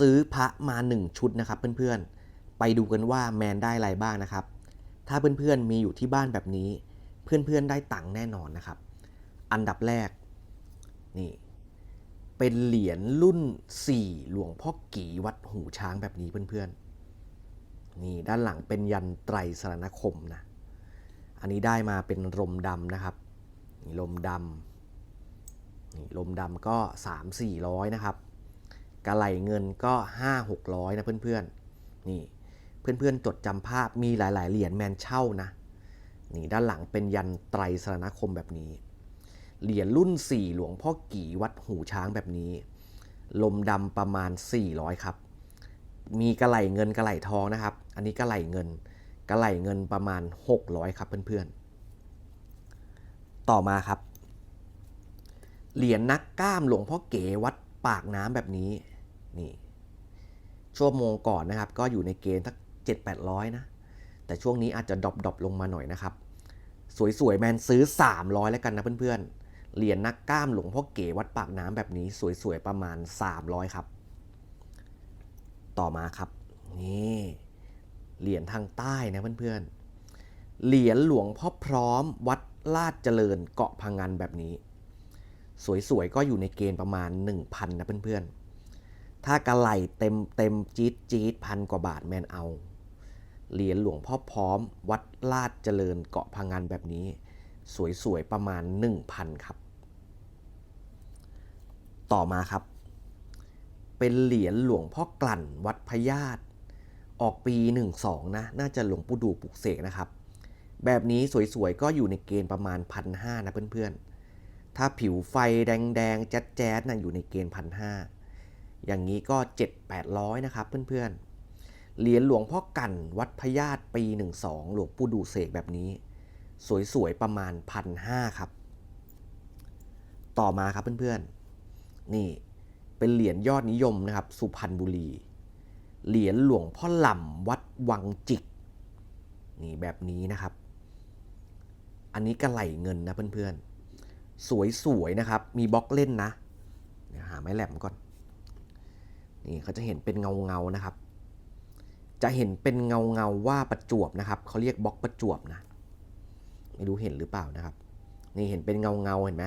ซื้อพระมา 1 ชุดนะครับเพื่อนๆ ไปดูกันว่าแมนได้อะไรบ้างนะครับ ถ้าเพื่อนๆมีอยู่ที่บ้านแบบนี้ เพื่อนๆได้ตังค์แน่นอนนะครับ อันดับแรกนี่เป็นเหรียญรุ่น 4 หลวงพ่อกี่วัดหูช้างแบบนี้เพื่อนๆ นี่ด้านหลังเป็นยันไตรสรณคมนะ อันนี้ได้มาเป็นลมดำนะครับนี่ลมดำนี่ลมดำก็ 3 4 0 0 นะครับ กระไหลเงินก็ 5 600 นะเพื่อนๆ นี่เพื่อนๆ จดจำภาพมีหลาย ๆ เหรียญแมนเช่านะ นี่ด้านหลังเป็นยันไตรสรณคมแบบนี้ เหรียญรุ่น 4 หลวงพ่อกี่วัดหูช้างแบบนี้ ลมดำประมาณ 400 ครับ มีกระไหลเงินกระไหลทองนะครับ อันนี้กระไหลเงินกระไหลเงินประมาณ 600 ครับเพื่อนๆ ต่อมาครับ เหรียญนักกล้ามหลวงพ่อเก๋วัดปากน้ำแบบนี้ นี่ชั่วโมงก่อนนะครับ ก็อยู่ในเกณฑ์สัก7-800 นะ แต่ช่วงนี้อาจจะดรอปดอปลงมาหน่อยนะครับ สวยๆ แมนซื้อ 300 แล้วกันนะเพื่อนๆ เหรียญนักกล้ามหลวงพ่อเก๋วัดปากน้ำแบบนี้สวยๆ ประมาณ 300 ครับ ต่อมาครับ นี่เหรียญทางใต้นะเพื่อนๆ เหรียญหลวงพ่อพร้อมวัดลาดเจริญเกาะพังงันแบบนี้ สวยๆ ก็อยู่ในเกณฑ์ประมาณ 1,000 นะเพื่อนๆ ถ้ากระไหลเต็มเต็มจี๊ดจี๊ดพันกว่าบาทแมนเอา เหรียญหลวงพ่อพร้อม วัดลาดเจริญเกาะพังงันแบบนี้ สวยๆ ประมาณ 1,000 ครับ ต่อมาครับ เป็นเหรียญหลวงพ่อกลั่นวัดพญาตออกปี 12 นะ น่าจะหลวงปู่ดูปลุกเสกนะครับ แบบนี้สวยๆ ก็อยู่ในเกณฑ์ประมาณ 1,500นะเพื่อนๆ ถ้าผิวไฟแดงๆ แจ๊ดๆนะอยู่ในเกณฑ์1,500 อย่างนี้ก็ 7-800 นะครับเพื่อนๆ เหรียญหลวงพ่อกันวัดพญาตปี 12 หลวงปู่ดูเสกแบบนี้ สวยๆ ประมาณ 1,500 ครับ ต่อมาครับเพื่อนๆ นี่เป็นเหรียญยอดนิยมนะครับ สุพรรณบุรี เหรียญหลวงพ่อหล่ำวัดวังจิก นี่แบบนี้นะครับ อันนี้กระไหลเงินนะเพื่อนๆ สวยๆ นะครับ มีบล็อกเล่นนะ เดี๋ยวหาไม้แหลมก่อน นี่เขาจะเห็นเป็นเงาเงานะครับ จะเห็นเป็นเงาเงาว่าประจวบนะครับเขาเรียกบล็อกประจวบนะ ไม่รู้เห็นหรือเปล่านะครับ นี่เห็นเป็นเงาเงาเห็นไหม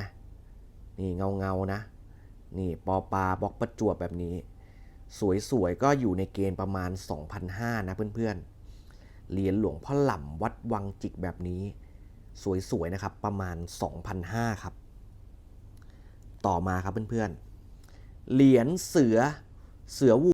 นี่เงาเงานะ นี่ปอปลาบล็อกประจวบแบบนี้ สวยๆ ก็อยู่ในเกณฑ์ประมาณ 2,500 นะเพื่อนๆ เหรียญหลวงพ่อหล่ำวัดวังจิกแบบนี้ สวยๆ นะครับประมาณ 2,500 ครับ ต่อมาครับเพื่อนๆ เหรียญเสือ เสือวู